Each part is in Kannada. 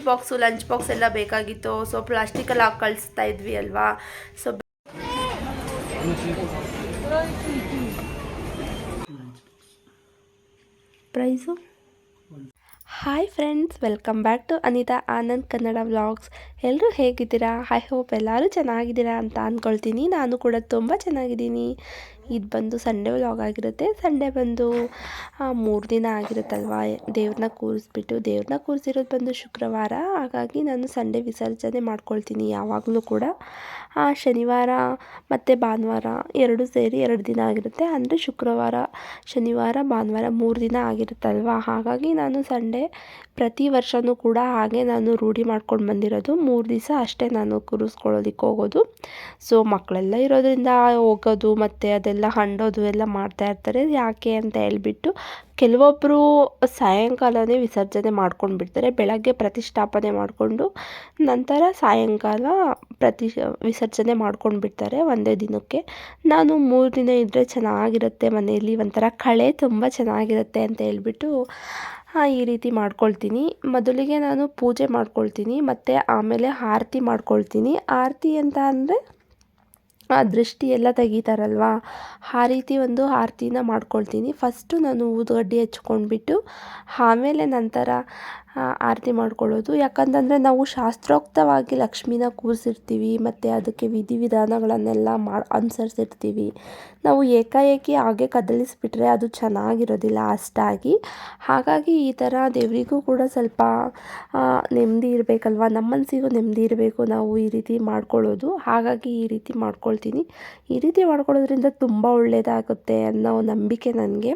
ಊಟದ ಬಾಕ್ಸು, ಲಂಚ್ ಬಾಕ್ಸ್ ಎಲ್ಲ ಬೇಕಾಗಿತ್ತು. ಸೊ ಪ್ಲಾಸ್ಟಿಕಲ್ಲಿ ಹಾಕಿ ಕಳಿಸ್ತಾ ಇದ್ವಿ ಅಲ್ವಾ? So prize? Hi friends welcome back to Anita Anand Kannada vlogs ಎಲ್ಲರೂ ಹೇಗಿದ್ದೀರಾ? ಐ ಹೋಪ್ ಎಲ್ಲರೂ ಚೆನ್ನಾಗಿದ್ದೀರಾ ಅಂತ ಅಂದ್ಕೊಳ್ತೀನಿ ನಾನು ಕೂಡ ತುಂಬ ಚೆನ್ನಾಗಿದ್ದೀನಿ. ಇದು ಬಂದು ಸಂಡೇ ವ್ಲಾಗ್ ಆಗಿರುತ್ತೆ. ಸಂಡೇ ಬಂದು ಮೂರು ದಿನ ಆಗಿರುತ್ತಲ್ವಾ? ದೇವ್ರನ್ನ ಕೂರಿಸ್ಬಿಟ್ಟು ದೇವ್ರನ್ನ ಕೂರಿಸಿರೋದು ಬಂದು ಶುಕ್ರವಾರ. ಹಾಗಾಗಿ ನಾನು ಸಂಡೇ ವಿಸರ್ಜನೆ ಮಾಡ್ಕೊಳ್ತೀನಿ ಯಾವಾಗಲೂ ಕೂಡ. ಶನಿವಾರ ಮತ್ತು ಭಾನುವಾರ ಎರಡು ಸೇರಿ ಎರಡು ದಿನ ಆಗಿರುತ್ತೆ. ಅಂದರೆ ಶುಕ್ರವಾರ, ಶನಿವಾರ, ಭಾನುವಾರ ಮೂರು ದಿನ ಆಗಿರುತ್ತಲ್ವ? ಹಾಗಾಗಿ ನಾನು ಸಂಡೇ ಪ್ರತಿ ವರ್ಷವೂ ಕೂಡ ಹಾಗೆ ನಾನು ರೂಢಿ ಮಾಡ್ಕೊಂಡು ಬಂದಿರೋದು. ಮೂರು ದಿವಸ ಅಷ್ಟೇ ನಾನು ಕೂರಿಸ್ಕೊಳ್ಳೋದಕ್ಕೆ ಹೋಗೋದು. ಸೊ ಮಕ್ಕಳೆಲ್ಲ ಇರೋದ್ರಿಂದ ಹೋಗೋದು ಮತ್ತು ಅದೆಲ್ಲ ಹಂಡೋದು ಎಲ್ಲ ಮಾಡ್ತಾ ಇರ್ತಾರೆ. ಯಾಕೆ ಅಂತ ಹೇಳ್ಬಿಟ್ಟು ಕೆಲವೊಬ್ಬರು ಸಾಯಂಕಾಲವೇ ವಿಸರ್ಜನೆ ಮಾಡ್ಕೊಂಡು ಬಿಡ್ತಾರೆ ಬೆಳಗ್ಗೆ ಪ್ರತಿಷ್ಠಾಪನೆ ಮಾಡಿಕೊಂಡು ನಂತರ ಸಾಯಂಕಾಲ ಪ್ರತಿ ವಿಸರ್ಜನೆ ಮಾಡ್ಕೊಂಡು ಬಿಡ್ತಾರೆ ಒಂದೇ ದಿನಕ್ಕೆ. ನಾನು ಮೂರು ದಿನ ಇದ್ದರೆ ಚೆನ್ನಾಗಿರುತ್ತೆ ಮನೆಯಲ್ಲಿ. ಒಂಥರ ಕಳೆ ತುಂಬ ಚೆನ್ನಾಗಿರುತ್ತೆ ಅಂತ ಹೇಳ್ಬಿಟ್ಟು ಆ, ಈ ರೀತಿ ಮಾಡ್ಕೊಳ್ತೀನಿ. ಮೊದಲಿಗೆ ನಾನು ಪೂಜೆ ಮಾಡ್ಕೊಳ್ತೀನಿ. ಮತ್ತು ಆಮೇಲೆ ಆರತಿ ಮಾಡ್ಕೊಳ್ತೀನಿ. ಆರತಿ ಅಂತ ಅಂದರೆ ಆ ದೃಷ್ಟಿ ಎಲ್ಲ ತೆಗಿತಾರಲ್ವ? ಆ ರೀತಿ ಒಂದು ಆರತಿನ ಮಾಡ್ಕೊಳ್ತೀನಿ. ಫಸ್ಟು ನಾನು ಊದುಗಡ್ಡಿ ಹಚ್ಕೊಂಡ್ಬಿಟ್ಟು, ಆಮೇಲೆ ನಂತರ ಆರತಿ ಮಾಡ್ಕೊಳ್ಳೋದು. ಯಾಕಂತಂದರೆ ನಾವು ಶಾಸ್ತ್ರೋಕ್ತವಾಗಿ ಲಕ್ಷ್ಮೀನ ಕೂರಿಸಿರ್ತೀವಿ, ಮತ್ತು ಅದಕ್ಕೆ ವಿಧಿವಿಧಾನಗಳನ್ನೆಲ್ಲ ಮಾಡಿ, ಅನುಸರಿಸಿರ್ತೀವಿ. ನಾವು ಏಕಾಏಕಿ ಹಾಗೆ ಕದಲಿಸಿಬಿಟ್ರೆ ಅದು ಚೆನ್ನಾಗಿರೋದಿಲ್ಲ ಅಷ್ಟಾಗಿ. ಹಾಗಾಗಿ ಈ ಥರ ದೇವರಿಗೂ ಕೂಡ ಸ್ವಲ್ಪ ನೆಮ್ಮದಿ ಇರಬೇಕಲ್ವ? ನಮ್ಮ ಮನಸ್ಸಿಗೂ ನೆಮ್ಮದಿ ಇರಬೇಕು ನಾವು ಈ ರೀತಿ ಮಾಡ್ಕೊಳ್ಳೋದು. ಹಾಗಾಗಿ ಈ ರೀತಿ ಮಾಡ್ಕೊಳ್ತೀನಿ. ಈ ರೀತಿ ಮಾಡ್ಕೊಳ್ಳೋದ್ರಿಂದ ತುಂಬ ಒಳ್ಳೆಯದಾಗುತ್ತೆ ಅನ್ನೋ ನಂಬಿಕೆ ನನಗೆ.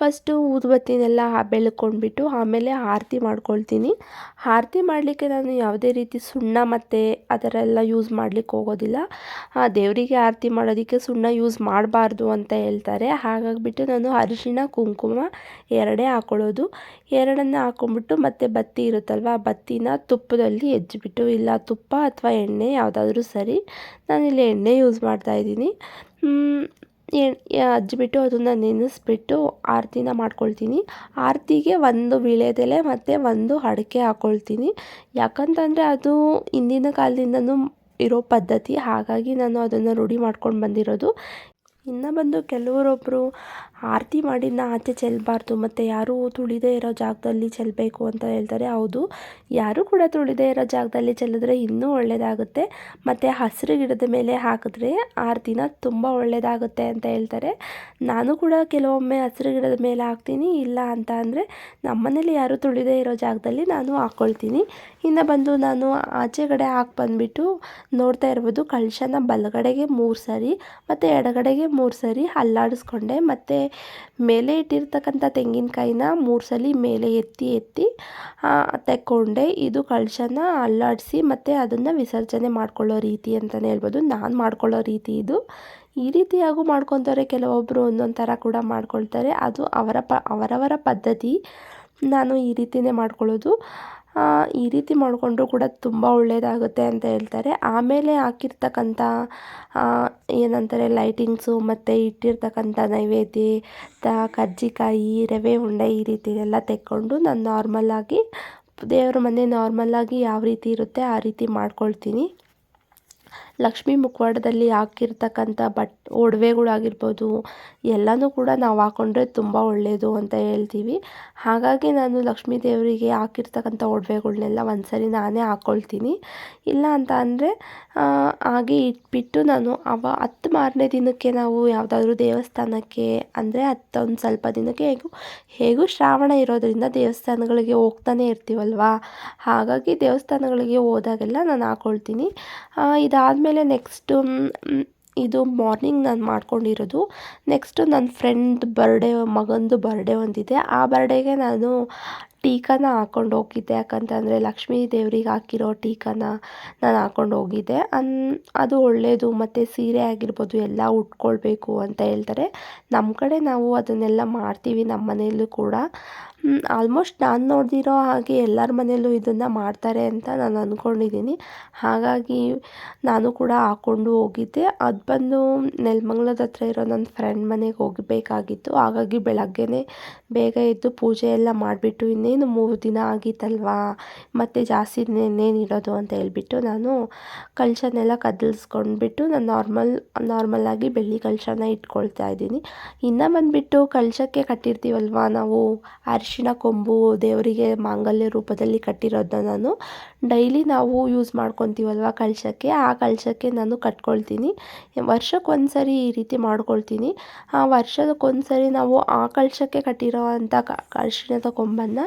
ಫಸ್ಟು ಊದುಬತ್ತಿನೆಲ್ಲ ಬೆಳ್ಕೊಂಡ್ಬಿಟ್ಟು ಆಮೇಲೆ ಆರತಿ ಮಾಡ್ಕೊಳ್ತೀನಿ. ಆರತಿ ಮಾಡಲಿಕ್ಕೆ ನಾನು ಯಾವುದೇ ರೀತಿ ಸುಣ್ಣ ಮತ್ತು ಎಲ್ಲ ಯೂಸ್ ಮಾಡ್ಲಿಕ್ಕೆ ಹೋಗೋದಿಲ್ಲ. ಆ, ದೇವರಿಗೆ ಆರತಿ ಮಾಡೋದಕ್ಕೆ ಸುಣ್ಣ ಯೂಸ್ ಮಾಡಬಾರ್ದು ಅಂತ ಹೇಳ್ತಾರೆ. ಹಾಗಾಗಿಬಿಟ್ಟು ನಾನು ಅರಿಶಿಣ, ಕುಂಕುಮ ಎರಡೇ ಹಾಕ್ಕೊಳ್ಳೋದು ಎರಡನ್ನ ಹಾಕೊಂಡ್ಬಿಟ್ಟು ಮತ್ತು ಬತ್ತಿ ಇರುತ್ತಲ್ವ, ಆ ಬತ್ತಿನ ತುಪ್ಪದಲ್ಲಿ ಹೆಜ್ಜಿಬಿಟ್ಟು ಇಲ್ಲ ತುಪ್ಪ ಅಥವಾ ಎಣ್ಣೆ ಯಾವುದಾದ್ರೂ ಸರಿ, ನಾನಿಲ್ಲಿ ಎಣ್ಣೆ ಯೂಸ್ ಮಾಡ್ತಾಯಿದ್ದೀನಿ ಹಚ್ಬಿಟ್ಟು ಅದನ್ನು ನೆನೆಸ್ಬಿಟ್ಟು ಆರತಿನ ಮಾಡ್ಕೊಳ್ತೀನಿ. ಆರತಿಗೆ ಒಂದು ವೀಳ್ಯದೆಲೆ ಮತ್ತು ಒಂದು ಅಡಿಕೆ ಹಾಕ್ಕೊಳ್ತೀನಿ ಯಾಕಂತಂದರೆ ಅದು ಹಿಂದಿನ ಕಾಲದಿಂದನೂ ಇರೋ ಪದ್ಧತಿ. ಹಾಗಾಗಿ ನಾನು ಅದನ್ನು ರೂಢಿ ಮಾಡ್ಕೊಂಡು ಬಂದಿರೋದು. ಇನ್ನು ಬಂದು ಕೆಲವರೊಬ್ಬರು ಆರತಿ ಮಾಡಿನ ಆಚೆ ಚೆಲ್ಲಬಾರ್ದು ಮತ್ತು ಯಾರೂ ತುಳಿದೇ ಇರೋ ಜಾಗದಲ್ಲಿ ಚೆಲ್ಲಬೇಕು ಅಂತ ಹೇಳ್ತಾರೆ. ಹೌದು, ಯಾರೂ ಕೂಡ ತುಳಿದೇ ಇರೋ ಜಾಗದಲ್ಲಿ ಚೆಲ್ಲಿದ್ರೆ ಇನ್ನೂ ಒಳ್ಳೆಯದಾಗುತ್ತೆ ಮತ್ತು ಹಸಿರು ಗಿಡದ ಮೇಲೆ ಹಾಕಿದ್ರೆ ಆರತಿನ ತುಂಬ ಒಳ್ಳೆಯದಾಗುತ್ತೆ ಅಂತ ಹೇಳ್ತಾರೆ. ನಾನು ಕೂಡ ಕೆಲವೊಮ್ಮೆ ಹಸಿರು ಗಿಡದ ಮೇಲೆ ಹಾಕ್ತೀನಿ, ಇಲ್ಲ ಅಂತ ಅಂದರೆ ನಮ್ಮನೇಲಿ ಯಾರೂ ತುಳಿದೇ ಇರೋ ಜಾಗದಲ್ಲಿ ನಾನು ಹಾಕ್ಕೊಳ್ತೀನಿ ಇನ್ನು ಬಂದು ನಾನು ಆಚೆಗಡೆ ಹಾಕಿ ಬಂದುಬಿಟ್ಟು ನೋಡ್ತಾ ಇರ್ಬೋದು, ಕಳಶನ ಬಲಗಡೆಗೆ ಮೂರು ಸರಿ, ಮತ್ತು ಎಡಗಡೆಗೆ ಮೂರು ಸರಿ ಅಲ್ಲಾಡಿಸ್ಕೊಂಡೆ, ಮತ್ತು ಮೇಲೆ ಇಟ್ಟಿರ್ತಕ್ಕಂಥ ತೆಂಗಿನಕಾಯಿನ ಮೂರು ಸಲ ಮೇಲೆ ಎತ್ತಿ ಎತ್ತಿ ತಕ್ಕೊಂಡೆ. ಇದು ಕಳಶನ ಅಲ್ಲಾಡಿಸಿ ಮತ್ತು ಅದನ್ನು ವಿಸರ್ಜನೆ ಮಾಡ್ಕೊಳ್ಳೋ ರೀತಿ ಅಂತಲೇ ಹೇಳ್ಬೋದು. ನಾನು ಮಾಡ್ಕೊಳ್ಳೋ ರೀತಿ ಇದು. ಈ ರೀತಿಯಾಗೂ ಮಾಡ್ಕೊತಾರೆ ಕೆಲವೊಬ್ಬರು ಒಂದೊಂದು ಥರ ಕೂಡ ಮಾಡ್ಕೊಳ್ತಾರೆ. ಅದು ಅವರ ಪ, ಅವರವರ ಪದ್ಧತಿ. ನಾನು ಈ ರೀತಿಯೇ ಮಾಡ್ಕೊಳ್ಳೋದು. ಈ ರೀತಿ ಮಾಡಿಕೊಂಡ್ರು ಕೂಡ ತುಂಬ ಒಳ್ಳೆಯದಾಗುತ್ತೆ ಅಂತ ಹೇಳ್ತಾರೆ. ಆಮೇಲೆ ಹಾಕಿರ್ತಕ್ಕಂಥ ಏನಂತಾರೆ ಲೈಟಿಂಗ್ಸು ಮತ್ತು ಇಟ್ಟಿರ್ತಕ್ಕಂಥ ನೈವೇದ್ಯ ತ ಕರ್ಜಿಕಾಯಿ, ರವೆ ಉಂಡೆ ಈ ರೀತಿ ಎಲ್ಲ ತೆಕ್ಕೊಂಡು ನಾನು ನಾರ್ಮಲ್ಲಾಗಿ ದೇವ್ರ ಮನೆ ನಾರ್ಮಲ್ಲಾಗಿ ಯಾವ ರೀತಿ ಇರುತ್ತೆ ಆ ರೀತಿ ಮಾಡ್ಕೊಳ್ತೀನಿ. ಲಕ್ಷ್ಮೀ ಮುಖವಾಡದಲ್ಲಿ ಹಾಕಿರ್ತಕ್ಕಂಥ ಬಟ್ ಒಡವೆಗಳಾಗಿರ್ಬೋದು ಎಲ್ಲನೂ ಕೂಡ ನಾವು ಹಾಕ್ಕೊಂಡ್ರೆ ತುಂಬ ಒಳ್ಳೆಯದು ಅಂತ ಹೇಳ್ತೀವಿ. ಹಾಗಾಗಿ ನಾನು ಲಕ್ಷ್ಮೀ ದೇವರಿಗೆ ಹಾಕಿರ್ತಕ್ಕಂಥ ಒಡವೆಗಳ್ನೆಲ್ಲ ಒಂದು ಸರಿ ನಾನೇ ಹಾಕ್ಕೊಳ್ತೀನಿ ಇಲ್ಲ ಅಂತ ಅಂದರೆ ಹಾಗೆ ಇಟ್ಬಿಟ್ಟು ನಾನು ಅವ ಹತ್ತು ಮಾರನೇ ದಿನಕ್ಕೆ ನಾವು ಯಾವುದಾದ್ರೂ ದೇವಸ್ಥಾನಕ್ಕೆ, ಅಂದರೆ ಹತ್ತೊಂದು ಸ್ವಲ್ಪ ದಿನಕ್ಕೆ ಹೇಗೂ ಹೇಗೂ ಶ್ರಾವಣ ಇರೋದರಿಂದ ದೇವಸ್ಥಾನಗಳಿಗೆ ಹೋಗ್ತಾನೆ ಇರ್ತೀವಲ್ವಾ? ಹಾಗಾಗಿ ದೇವಸ್ಥಾನಗಳಿಗೆ ಹೋದಾಗೆಲ್ಲ ನಾನು ಹಾಕ್ಕೊಳ್ತೀನಿ ಇದಾದಮೇಲೆ ನೆಕ್ಸ್ಟು ಇದು ಮಾರ್ನಿಂಗ್ ನಾನು ಮಾಡ್ಕೊಂಡಿರೋದು. ನೆಕ್ಸ್ಟು ನನ್ನ ಫ್ರೆಂಡ್ ಬರ್ಡೇ ಮಗಂದು ಬರ್ಡೇ ಒಂದಿದೆ. ಆ ಬರ್ಡೇಗೆ ನಾನು ಟೀಕಾನ ಹಾಕ್ಕೊಂಡು ಹೋಗಿದ್ದೆ. ಯಾಕಂತಂದರೆ ಲಕ್ಷ್ಮೀ ದೇವ್ರಿಗೆ ಹಾಕಿರೋ ಟೀಕಾನ ನಾನು ಹಾಕ್ಕೊಂಡು ಹೋಗಿದ್ದೆ. ಅನ್, ಅದು ಒಳ್ಳೆಯದು ಮತ್ತು ಸೀರೆ ಆಗಿರ್ಬೋದು ಎಲ್ಲ ಉಟ್ಕೊಳ್ಬೇಕು ಅಂತ ಹೇಳ್ತಾರೆ. ನಮ್ಮ ಕಡೆ ನಾವು ಅದನ್ನೆಲ್ಲ ಮಾಡ್ತೀವಿ ನಮ್ಮ ಮನೆಯಲ್ಲೂ ಕೂಡ. ಆಲ್ಮೋಸ್ಟ್ ನಾನು ನೋಡಿದಿರೋ ಹಾಗೆ ಎಲ್ಲರ ಮನೆಯಲ್ಲೂ ಇದನ್ನು ಮಾಡ್ತಾರೆ ಅಂತ ನಾನು ಅಂದ್ಕೊಂಡಿದ್ದೀನಿ ಹಾಗಾಗಿ ನಾನು ಕೂಡ ಹಾಕ್ಕೊಂಡು ಹೋಗಿದ್ದೆ. ಅದು ಬಂದು ನೆಲಮಂಗ್ಲದ ಹತ್ರ ಇರೋ ನನ್ನ ಫ್ರೆಂಡ್ ಮನೆಗೆ ಹೋಗಬೇಕಾಗಿತ್ತು. ಹಾಗಾಗಿ ಬೆಳಗ್ಗೆನೇ ಬೇಗ ಎದ್ದು ಪೂಜೆ ಎಲ್ಲ ಮಾಡಿಬಿಟ್ಟು ಇನ್ನೇನು ಮೂರು ದಿನ ಆಗಿತ್ತಲ್ವಾ? ಮತ್ತು ಜಾಸ್ತಿ ಇನ್ನೇನು ಇರೋದು ಅಂತ ಹೇಳ್ಬಿಟ್ಟು ನಾನು ಕಳಶನೆಲ್ಲ ಕದಲಿಸ್ಕೊಂಡ್ಬಿಟ್ಟು ನಾನು ನಾರ್ಮಲ್ ನಾರ್ಮಲಾಗಿ ಬೆಳ್ಳಿ ಕಳಶನ ಇಟ್ಕೊಳ್ತಾ ಇದ್ದೀನಿ. ಇನ್ನು ಬಂದುಬಿಟ್ಟು ಕಳಶಕ್ಕೆ ಕಟ್ಟಿರ್ತೀವಲ್ವಾ ನಾವು? ಅರಿಶಿಣ ಕೊಂಬು ದೇವರಿಗೆ ಮಾಂಗಲ್ಯ ರೂಪದಲ್ಲಿ ಕಟ್ಟಿರೋದನ್ನ ನಾನು ಡೈಲಿ ನಾವು ಯೂಸ್ ಮಾಡ್ಕೊತೀವಲ್ವ ಕಳಶಕ್ಕೆ ಆ ಕಳಶಕ್ಕೆ ನಾನು ಕಟ್ಕೊಳ್ತೀನಿ. ವರ್ಷಕ್ಕೆ ಸರಿ ಈ ರೀತಿ ಮಾಡ್ಕೊಳ್ತೀನಿ. ಆ ವರ್ಷಕ್ಕೊಂದು ನಾವು ಆ ಕಳಶಕ್ಕೆ ಕಟ್ಟಿರೋ ಅಂಥ ಅರಿಶಿಣದ ಕೊಂಬನ್ನು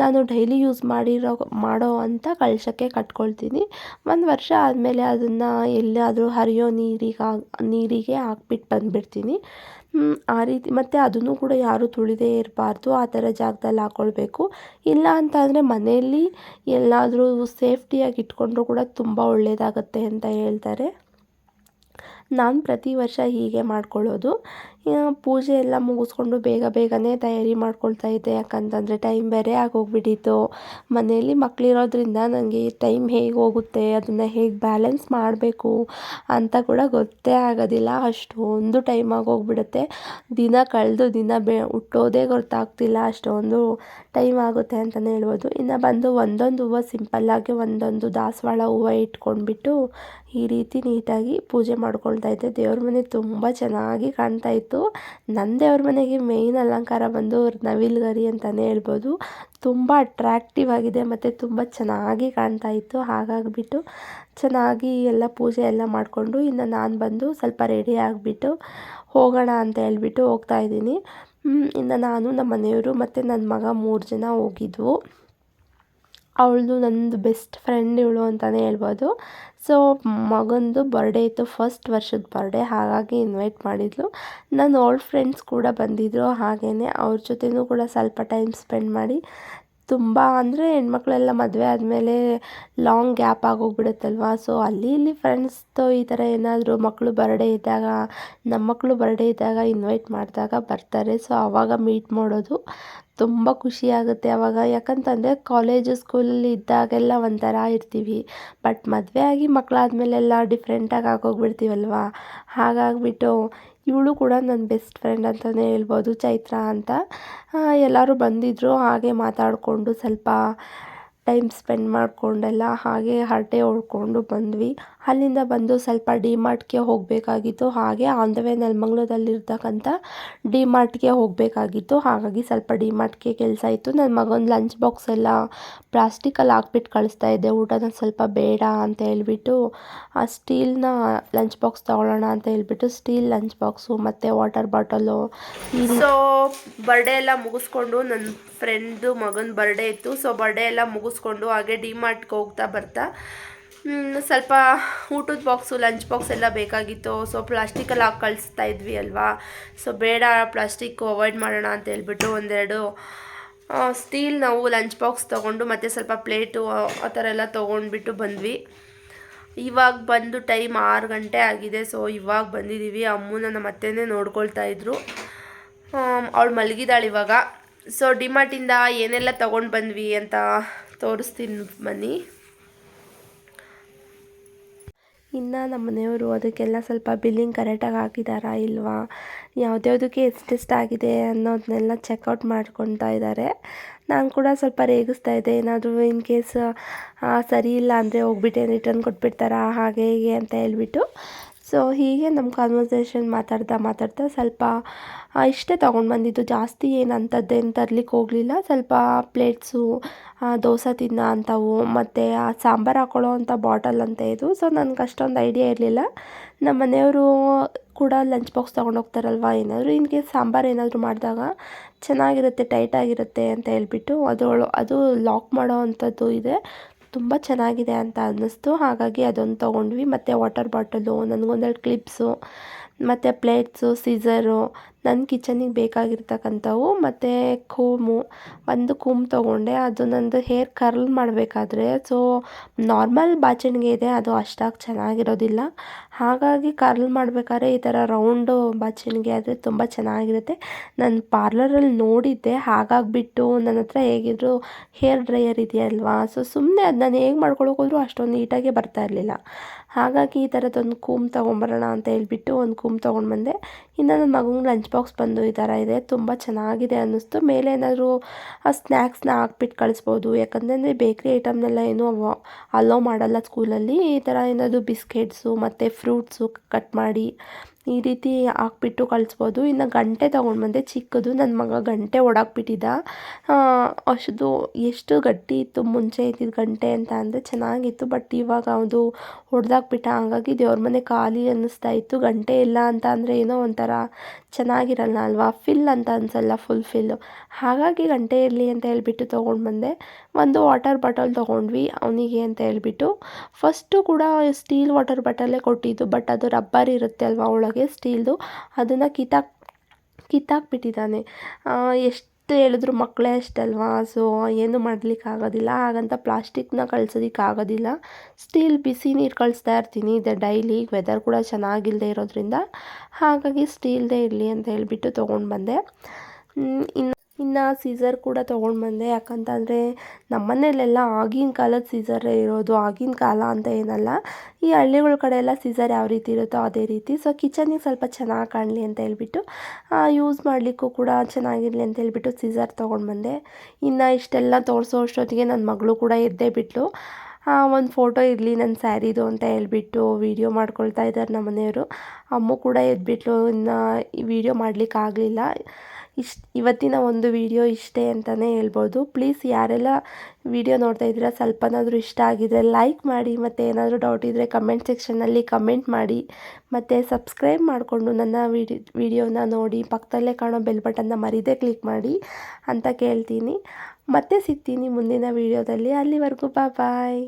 ನಾನು ಡೈಲಿ ಯೂಸ್ ಮಾಡಿರೋ, ಮಾಡೋ ಅಂತ ಕಳ್ಸೋಕ್ಕೆ ಕಟ್ಕೊಳ್ತೀನಿ. ಒಂದು ವರ್ಷ ಆದಮೇಲೆ ಅದನ್ನು ಎಲ್ಲಾದರೂ ಹರಿಯೋ ನೀರಿಗೆ ನೀರಿಗೆ ಹಾಕ್ಬಿಟ್ಟು ಬಂದುಬಿಡ್ತೀನಿ. ಆ ರೀತಿ, ಮತ್ತು ಅದನ್ನು ಕೂಡ ಯಾರೂ ತುಳಿದೇ ಇರಬಾರ್ದು, ಆ ಥರ ಜಾಗದಲ್ಲಿ ಹಾಕ್ಕೊಳ್ಬೇಕು ಇಲ್ಲ ಅಂತ ಅಂದರೆ ಮನೆಯಲ್ಲಿ ಎಲ್ಲಾದರೂ ಸೇಫ್ಟಿಯಾಗಿ ಇಟ್ಕೊಂಡ್ರೂ ಕೂಡ ತುಂಬ ಒಳ್ಳೆಯದಾಗತ್ತೆ ಅಂತ ಹೇಳ್ತಾರೆ. ನಾನು ಪ್ರತಿ ವರ್ಷ ಹೀಗೆ ಮಾಡ್ಕೊಳ್ಳೋದು. ಪೂಜೆ ಎಲ್ಲ ಮುಗಿಸ್ಕೊಂಡು ಬೇಗ ಬೇಗನೆ ತಯಾರಿ ಮಾಡ್ಕೊಳ್ತಾ ಇದ್ದೆ. ಯಾಕಂತಂದರೆ ಟೈಮ್ ಬೇರೆ ಆಗೋಗ್ಬಿಟ್ಟಿತ್ತು. ಮನೆಯಲ್ಲಿ ಮಕ್ಕಳಿರೋದ್ರಿಂದ ನನಗೆ ಟೈಮ್ ಹೇಗೆ ಹೋಗುತ್ತೆ, ಅದನ್ನು ಹೇಗೆ ಬ್ಯಾಲೆನ್ಸ್ ಮಾಡಬೇಕು ಅಂತ ಕೂಡ ಗೊತ್ತೇ ಆಗೋದಿಲ್ಲ. ಅಷ್ಟೊಂದು ಟೈಮ್ ಆಗೋಗ್ಬಿಡುತ್ತೆ. ದಿನ ಕಳೆದು ದಿನ ಬೆ, ಹುಟ್ಟೋದೇ ಗೊತ್ತಾಗ್ತಿಲ್ಲ ಅಷ್ಟೊಂದು ಟೈಮ್ ಆಗುತ್ತೆ ಅಂತಲೇ ಹೇಳ್ಬೋದು. ಇನ್ನು ಬಂದು ಒಂದೊಂದು ಹೂವು ಸಿಂಪಲ್ಲಾಗಿ ಒಂದೊಂದು ದಾಸವಾಳ ಹೂವು ಇಟ್ಕೊಂಡ್ಬಿಟ್ಟು ಈ ರೀತಿ ನೀಟಾಗಿ ಪೂಜೆ ಮಾಡ್ಕೊಳ್ತಾ ಇದ್ದೆ. ದೇವ್ರ ಮನೆ ತುಂಬ ಚೆನ್ನಾಗಿ ಕಾಣ್ತಾ ಇತ್ತು. ನನ್ನ ದೇವ್ರ ಮನೆಗೆ ಮೇಯ್ನ್ ಅಲಂಕಾರ ಬಂದು ನವಿಲುಗರಿ ಅಂತಲೇ ಹೇಳ್ಬೋದು. ತುಂಬ ಅಟ್ರ್ಯಾಕ್ಟಿವ್ ಆಗಿದೆ ಮತ್ತು ತುಂಬ ಚೆನ್ನಾಗಿ ಕಾಣ್ತಾ ಇತ್ತು. ಹಾಗಾಗಿಬಿಟ್ಟು ಚೆನ್ನಾಗಿ ಎಲ್ಲ ಪೂಜೆ ಎಲ್ಲ ಮಾಡಿಕೊಂಡು ಇನ್ನು ನಾನು ಬಂದು ಸ್ವಲ್ಪ ರೆಡಿ ಆಗಿಬಿಟ್ಟು ಹೋಗೋಣ ಅಂತ ಹೇಳ್ಬಿಟ್ಟು ಹೋಗ್ತಾ ಇದ್ದೀನಿ. ಇನ್ನು ನಾನು ನಮ್ಮ ಮನೆಯವರು ಮತ್ತು ನನ್ನ ಮಗ ಮೂರು ಜನ ಹೋಗಿದ್ವು. ಅವಳದು ನಂದು ಬೆಸ್ಟ್ ಫ್ರೆಂಡ್ ಇವಳು ಅಂತಲೇ ಹೇಳ್ಬೋದು. ಸೊ ಮಗಂದು ಬರ್ಡೇ ಇತ್ತು ಫಸ್ಟ್ ವರ್ಷದ ಬರ್ಡೇ ಹಾಗಾಗಿ ಇನ್ವೈಟ್ ಮಾಡಿದ್ಲು. ನನ್ನ ಓಲ್ಡ್ ಫ್ರೆಂಡ್ಸ್ ಕೂಡ ಬಂದಿದ್ದರು ಹಾಗೆಯೇ ಅವ್ರ ಜೊತೆಯೂ ಕೂಡ ಸ್ವಲ್ಪ ಟೈಮ್ ಸ್ಪೆಂಡ್ ಮಾಡಿ. ತುಂಬ ಅಂದರೆ ಹೆಣ್ಮಕ್ಳೆಲ್ಲ ಮದುವೆ ಆದಮೇಲೆ ಲಾಂಗ್ ಗ್ಯಾಪ್ ಆಗೋಗ್ಬಿಡುತ್ತಲ್ವ? ಸೊ ಅಲ್ಲಿ ಇಲ್ಲಿ ಫ್ರೆಂಡ್ಸ್ದು ಈ ಥರ ಏನಾದರೂ ಮಕ್ಕಳು ಬರ್ಡೇ ಇದ್ದಾಗ ನಮ್ಮ ಮಕ್ಕಳು ಬರ್ಡೇ ಇದ್ದಾಗ ಇನ್ವೈಟ್ ಮಾಡಿದಾಗ ಬರ್ತಾರೆ. ಸೊ ಆವಾಗ ಮೀಟ್ ಮಾಡೋದು ತುಂಬ ಖುಷಿಯಾಗುತ್ತೆ ಆವಾಗ ಯಾಕಂತಂದರೆ ಕಾಲೇಜು ಸ್ಕೂಲಲ್ಲಿ ಇದ್ದಾಗೆಲ್ಲ ಒಂಥರ ಇರ್ತೀವಿ. ಬಟ್ ಮದುವೆ ಆಗಿ ಮಕ್ಕಳಾದ್ಮೇಲೆಲ್ಲ ಡಿಫ್ರೆಂಟಾಗಿ ಆಗೋಗ್ಬಿಡ್ತೀವಲ್ವ? ಹಾಗಾಗಿಬಿಟ್ಟು ಇವಳು ಕೂಡ ನನ್ನ ಬೆಸ್ಟ್ ಫ್ರೆಂಡ್ ಅಂತಲೇ ಹೇಳ್ಬೋದು, ಚೈತ್ರ ಅಂತ. ಎಲ್ಲರೂ ಬಂದಿದ್ದರು ಹಾಗೆ ಮಾತಾಡಿಕೊಂಡು ಸ್ವಲ್ಪ ಟೈಮ್ ಸ್ಪೆಂಡ್ ಮಾಡಿಕೊಂಡೆಲ್ಲ ಹಾಗೆ ಹರಟೆ ಹೊಡ್ಕೊಂಡು ಬಂದ್ವಿ. ಅಲ್ಲಿಂದ ಬಂದು ಸ್ವಲ್ಪ ಡಿ ಮಾರ್ಟ್ಗೆ ಹೋಗಬೇಕಾಗಿತ್ತು. ಹಾಗೆ ಆನ್ ದ ವೇ ನೆಲಮಂಗ್ಲದಲ್ಲಿರ್ತಕ್ಕಂಥ ಡಿ ಮಾರ್ಟ್ಗೆ ಹೋಗಬೇಕಾಗಿತ್ತು. ಹಾಗಾಗಿ ಸ್ವಲ್ಪ ಡಿ ಮಾರ್ಟ್ಗೆ ಕೆಲಸ ಇತ್ತು. ನನ್ನ ಮಗನ ಲಂಚ್ ಬಾಕ್ಸ್ ಎಲ್ಲ ಪ್ಲಾಸ್ಟಿಕಲ್ಲಿ ಹಾಕ್ಬಿಟ್ಟು ಕಳಿಸ್ತಾ ಇದ್ದೆ. ಊಟನ ಸ್ವಲ್ಪ ಬೇಡ ಅಂತ ಹೇಳ್ಬಿಟ್ಟು, ಆ ಸ್ಟೀಲ್ನ ಲಂಚ್ ಬಾಕ್ಸ್ ತೊಗೊಳ್ಳೋಣ ಅಂತ ಹೇಳ್ಬಿಟ್ಟು ಸ್ಟೀಲ್ ಲಂಚ್ ಬಾಕ್ಸು ಮತ್ತು ವಾಟರ್ ಬಾಟಲು ಸೊ ಬರ್ಡೇ ಎಲ್ಲ ಮುಗಿಸ್ಕೊಂಡು ನನ್ನ ಫ್ರೆಂಡ್ದು ಮಗನ ಬರ್ಡೇ ಇತ್ತು. ಸೊ ಬರ್ಡೇ ಎಲ್ಲ ಮುಗಿಸ್ಕೊಂಡು ಹಾಗೆ ಡಿ ಮಾರ್ಟ್ಗೆ ಹೋಗ್ತಾ ಬರ್ತಾ ಸ್ವಲ್ಪ ಊಟದ ಬಾಕ್ಸು ಲಂಚ್ ಬಾಕ್ಸ್ ಎಲ್ಲ ಬೇಕಾಗಿತ್ತು. ಸೊ ಪ್ಲಾಸ್ಟಿಕಲ್ಲಿ ಹಾಕಿ ಕಳಿಸ್ತಾ ಇದ್ವಿ ಅಲ್ವಾ? ಸೊ ಬೇಡ ಪ್ಲಾಸ್ಟಿಕ್ಕು ಅವಾಯ್ಡ್ ಮಾಡೋಣ ಅಂತ ಹೇಳ್ಬಿಟ್ಟು ಒಂದೆರಡು ಸ್ಟೀಲ್ ನಾವು ಲಂಚ್ ಬಾಕ್ಸ್ ತೊಗೊಂಡು ಮತ್ತು ಸ್ವಲ್ಪ ಪ್ಲೇಟು ಆ ಥರ ಎಲ್ಲ ತೊಗೊಂಡ್ಬಿಟ್ಟು ಬಂದ್ವಿ. ಇವಾಗ ಬಂದು ಟೈಮ್ ಆರು ಗಂಟೆ ಆಗಿದೆ. ಸೊ ಇವಾಗ ಬಂದಿದ್ದೀವಿ ಅಮ್ಮನ ನಮ್ಮ ಅತ್ತೆನೇ ನೋಡ್ಕೊಳ್ತಾ ಇದ್ರು. ಅವಳು ಮಲಗಿದಾಳು ಇವಾಗ. ಸೊ ಡಿಮಾರ್ಟಿಂದ ಏನೆಲ್ಲ ತೊಗೊಂಡು ಬಂದ್ವಿ ಅಂತ ತೋರಿಸ್ತೀನಿ ಬನ್ನಿ. ಇನ್ನು ನಮ್ಮ ಮನೆಯವರು ಅದಕ್ಕೆಲ್ಲ ಸ್ವಲ್ಪ ಬಿಲ್ಲಿಂಗ್ ಕರೆಕ್ಟಾಗಿ ಹಾಕಿದ್ದಾರಾ ಇಲ್ವಾ? ಯಾವುದ್ಯಾವುದಕ್ಕೆ ಎಷ್ಟೆಷ್ಟು ಆಗಿದೆ ಅನ್ನೋದನ್ನೆಲ್ಲ ಚೆಕ್ಔಟ್ ಮಾಡ್ಕೊತಾ ಇದ್ದಾರೆ ನಾನು ಕೂಡ ಸ್ವಲ್ಪ ರೇಗಿಸ್ತಾ ಇದ್ದೆ. ಏನಾದರೂ ಇನ್ ಕೇಸ್ ಸರಿ ಇಲ್ಲ ಅಂದರೆ ಹೋಗ್ಬಿಟ್ಟೆ ರಿಟರ್ನ್ ಕೊಟ್ಬಿಡ್ತಾರಾ, ಹಾಗೆ ಹೀಗೆ ಅಂತ ಹೇಳ್ಬಿಟ್ಟು ಸೊ ಹೀಗೆ ನಮ್ಮ ಕಾನ್ವರ್ಸೇಷನ್ ಮಾತಾಡ್ತಾ ಮಾತಾಡ್ತಾ ಸ್ವಲ್ಪ ಇಷ್ಟೇ ತೊಗೊಂಡು ಬಂದಿದ್ದು. ಜಾಸ್ತಿ ಏನು ಅಂಥದ್ದೇನು ತರ್ಲಿಕ್ಕೆ ಹೋಗಲಿಲ್ಲ. ಸ್ವಲ್ಪ ಪ್ಲೇಟ್ಸು ದೋಸೆ ತಿನ್ನೋ ಅಂಥವು ಮತ್ತು, ಆ, ಸಾಂಬಾರು ಹಾಕ್ಕೊಳ್ಳೋ ಅಂಥ ಬಾಟಲ್ ಅಂತ ಇದು. ಸೊ ನನಗೆ ಅಷ್ಟೊಂದು ಐಡಿಯಾ ಇರಲಿಲ್ಲ. ನಮ್ಮ ಮನೆಯವರು ಕೂಡ ಲಂಚ್ ಬಾಕ್ಸ್ ತೊಗೊಂಡು ಹೋಗ್ತಾರಲ್ವ ಏನಾದರೂ. ಇನ್ ಕೇಸ್ ಸಾಂಬಾರು ಏನಾದರೂ ಮಾಡಿದಾಗ ಚೆನ್ನಾಗಿರುತ್ತೆ ಟೈಟಾಗಿರುತ್ತೆ ಅಂತ ಹೇಳ್ಬಿಟ್ಟು ಅದರೊಳು ಅದು ಲಾಕ್ ಮಾಡೋ ಅಂಥದ್ದು ಇದೆ. ತುಂಬ ಚೆನ್ನಾಗಿದೆ ಅಂತ ಅನ್ನಿಸ್ತು. ಹಾಗಾಗಿ ಅದೊಂದು ತೊಗೊಂಡ್ವಿ. ಮತ್ತು ವಾಟರ್ ಬಾಟಲು ನನಗೊಂದೆರಡು ಕ್ಲಿಪ್ಸು ಮತ್ತು ಪ್ಲೇಟ್ಸು ಸೀಸರು ನನ್ನ ಕಿಚನಿಗೆ ಬೇಕಾಗಿರ್ತಕ್ಕಂಥವು ಮತ್ತು ಕೂಮು, ಒಂದು ಕೂಮ್ ತೊಗೊಂಡೆ. ಅದು ನಂದು ಹೇರ್ ಕರ್ಲ್ ಮಾಡಬೇಕಾದ್ರೆ. ಸೊ ನಾರ್ಮಲ್ ಬಾಚಣಿಗೆ ಇದೆ. ಅದು ಅಷ್ಟಾಗಿ ಚೆನ್ನಾಗಿರೋದಿಲ್ಲ. ಹಾಗಾಗಿ ಕರ್ಲ್ ಮಾಡಬೇಕಾದ್ರೆ ಈ ಥರ ರೌಂಡು ಬಾಚಣಿಗೆ ಆದರೆ ತುಂಬ ಚೆನ್ನಾಗಿರುತ್ತೆ. ನಾನು ಪಾರ್ಲರಲ್ಲಿ ನೋಡಿದ್ದೆ. ಹಾಗಾಗಿಬಿಟ್ಟು ನನ್ನ ಹತ್ರ ಹೇಗಿದ್ರು ಹೇರ್ ಡ್ರೈಯರ್ ಇದೆಯಲ್ವಾ? ಸೊ ಸುಮ್ಮನೆ ಅದು ನಾನು ಹೇಗೆ ಮಾಡ್ಕೊಳಕ್ಕೆ ಅಷ್ಟೊಂದು ನೀಟಾಗೆ ಬರ್ತಾ ಇರಲಿಲ್ಲ. ಹಾಗಾಗಿ ಈ ಥರದ್ದೊಂದು ಕೂಮ್ ತೊಗೊಂಬರೋಣ ಅಂತ ಹೇಳ್ಬಿಟ್ಟು ಒಂದು ಕೂಮ್ ತೊಗೊಂಡು ಬಂದೆ. ಇನ್ನು ನನ್ನ ಮಗಂಗೆ ಲಂಚ್ ಬಾಕ್ಸ್ ಬಂದು ಈ ಥರ ಇದೆ. ತುಂಬ ಚೆನ್ನಾಗಿದೆ ಅನ್ನಿಸ್ತು. ಮೇಲೆ ಏನಾದರೂ, ಆ ಸ್ನ್ಯಾಕ್ಸ್ನ ಹಾಕ್ಬಿಟ್ಟು ಕಳಿಸ್ಬೋದು. ಯಾಕಂದರೆ ಬೇಕ್ರಿ ಐಟಮ್ನೆಲ್ಲ ಏನೂ ಅಲೋ ಮಾಡಲ್ಲ ಸ್ಕೂಲಲ್ಲಿ ಈ ಥರ ಏನಾದರೂ ಬಿಸ್ಕೆಟ್ಸು ಮತ್ತು ಫ್ರೂಟ್ಸು ಕಟ್ ಮಾಡಿ ಈ ರೀತಿ ಹಾಕ್ಬಿಟ್ಟು ಕಳಿಸ್ಬೋದು. ಇನ್ನು ಗಂಟೆ ತೊಗೊಂಡು ಬಂದೆ. ಚಿಕ್ಕದು. ನನ್ನ ಮಗ ಗಂಟೆ ಓಡಾಕ್ಬಿಟ್ಟಿದ್ದ ಅಷ್ಟು ಎಷ್ಟು ಗಟ್ಟಿ ಇತ್ತು ಮುಂಚೆ ಇದ್ದಿದ್ದು ಗಂಟೆ ಅಂತ ಅಂದರೆ ಚೆನ್ನಾಗಿತ್ತು. ಬಟ್ ಇವಾಗ ಅದು ಹೊಡೆದಾಕ್ಬಿಟ್ಟ ಹಾಗಾಗಿ ದೇವ್ರ ಮನೆ ಖಾಲಿ ಅನ್ನಿಸ್ತಾ ಇತ್ತು. ಗಂಟೆ ಇಲ್ಲ ಅಂತ ಅಂದರೆ ಏನೋ ಒಂಥರ ಚೆನ್ನಾಗಿರಲ್ಲ ಅಲ್ವಾ? ಫಿಲ್ ಅಂತ ಅನಿಸಲ್ಲ ಫುಲ್ ಫಿಲ್ಲು ಹಾಗಾಗಿ ಗಂಟೆ ಇರಲಿ ಅಂತ ಹೇಳಿಬಿಟ್ಟು ತೊಗೊಂಡು ಬಂದೆ. ಒಂದು ವಾಟರ್ ಬಾಟಲ್ ತೊಗೊಂಡ್ವಿ ಅವನಿಗೆ ಅಂತ ಹೇಳಿಬಿಟ್ಟು. ಫಸ್ಟು ಕೂಡ ಸ್ಟೀಲ್ ವಾಟರ್ ಬಾಟಲೇ ಕೊಟ್ಟಿದ್ದು ಬಟ್ ಅದು ರಬ್ಬರ್ ಇರುತ್ತೆ ಅಲ್ವಾ ಒಳಗೆ ಸ್ಟೀಲ್ದು ಅದನ್ನು ಕಿತ್ತಾಕ್, ಕಿತ್ತಾಕ್ಬಿಟ್ಟಿದ್ದಾನೆ. ಎಷ್ಟು ಹೇಳಿದ್ರು ಮಕ್ಕಳೇ ಅಷ್ಟಲ್ವಾ? ಸೊ ಏನು ಮಾಡಲಿಕ್ಕಾಗೋದಿಲ್ಲ ಹಾಗಂತ ಪ್ಲಾಸ್ಟಿಕ್ನ ಕಳ್ಸೋದಕ್ಕಾಗೋದಿಲ್ಲ ಸ್ಟೀಲ್ ಬಿಸಿ ನೀರು ಕಳಿಸ್ತಾ ಇರ್ತೀನಿ. ಇದೆ ಡೈಲಿ ವೆದರ್ ಕೂಡ ಚೆನ್ನಾಗಿಲ್ಲದೆ ಇರೋದ್ರಿಂದ ಹಾಗಾಗಿ ಸ್ಟೀಲ್ದೇ ಇರಲಿ ಅಂತ ಹೇಳಿಬಿಟ್ಟು ತೊಗೊಂಡು ಬಂದೆ ಇನ್ನು ಇನ್ನು ಸೀಸರ್ ಕೂಡ ತೊಗೊಂಡು ಬಂದೆ. ಯಾಕಂತಂದರೆ ನಮ್ಮ ಮನೇಲೆಲ್ಲ ಆಗಿನ ಕಾಲದ ಸೀಸರೇ ಇರೋದು, ಆಗಿನ ಕಾಲ ಅಂತ ಏನಲ್ಲ. ಈ ಹಳ್ಳಿಗಳ ಕಡೆ ಎಲ್ಲ ಸೀಸರ್ ಯಾವ ರೀತಿ ಇರುತ್ತೋ ಅದೇ ರೀತಿ. ಸೊ ಕಿಚನಿಗೆ ಸ್ವಲ್ಪ ಚೆನ್ನಾಗಿ ಕಾಣಲಿ ಅಂತ ಹೇಳ್ಬಿಟ್ಟು ಯೂಸ್ ಮಾಡಲಿಕ್ಕೂ ಕೂಡ ಚೆನ್ನಾಗಿರಲಿ ಅಂತ ಹೇಳ್ಬಿಟ್ಟು ಸೀಸರ್ ತೊಗೊಂಡು ಬಂದೆ. ಇನ್ನು ಇಷ್ಟೆಲ್ಲ ತೋರಿಸೋ ಅಷ್ಟೊತ್ತಿಗೆ ನನ್ನ ಮಗಳು ಕೂಡ ಎದ್ದೇ ಬಿಟ್ಲು. ಒಂದು ಫೋಟೋ ಇರಲಿ ನನ್ನ ಸ್ಯಾರಿದು ಅಂತ ಹೇಳ್ಬಿಟ್ಟು ವೀಡಿಯೋ ಮಾಡ್ಕೊಳ್ತಾ ಇದ್ದಾರೆ ನಮ್ಮ ಮನೆಯವರು. ಅಮ್ಮ ಕೂಡ ಎದ್ಬಿಟ್ಲು. ಇನ್ನು ವೀಡಿಯೋ ಮಾಡಲಿಕ್ಕಾಗಲಿಲ್ಲ. ಇಷ್ಟು ಇವತ್ತಿನ ಒಂದು ವಿಡಿಯೋ ಇಷ್ಟೇ ಅಂತಲೇ ಹೇಳ್ಬೋದು. ಪ್ಲೀಸ್ ಯಾರೆಲ್ಲ ವಿಡಿಯೋ ನೋಡ್ತಾ ಇದ್ದೀರಾ, ಸ್ವಲ್ಪನಾದರೂ ಇಷ್ಟ ಆಗಿದ್ರೆ ಲೈಕ್ ಮಾಡಿ, ಮತ್ತು ಏನಾದರೂ ಡೌಟ್ ಇದ್ದರೆ ಕಮೆಂಟ್ ಸೆಕ್ಷನಲ್ಲಿ ಕಮೆಂಟ್ ಮಾಡಿ. ಮತ್ತು ಸಬ್ಸ್ಕ್ರೈಬ್ ಮಾಡಿಕೊಂಡು ನನ್ನ ವಿಡಿ, ವಿಡಿಯೋನ ನೋಡಿ, ಪಕ್ಕದಲ್ಲೇ ಕಾಣೋ ಬೆಲ್ ಬಟನ್ನ ಮರಿದೇ ಕ್ಲಿಕ್ ಮಾಡಿ ಅಂತ ಕೇಳ್ತೀನಿ. ಮತ್ತೆ ಸಿಗ್ತೀನಿ ಮುಂದಿನ ವಿಡಿಯೋದಲ್ಲಿ. ಅಲ್ಲಿವರೆಗೂ ಬಾಯ್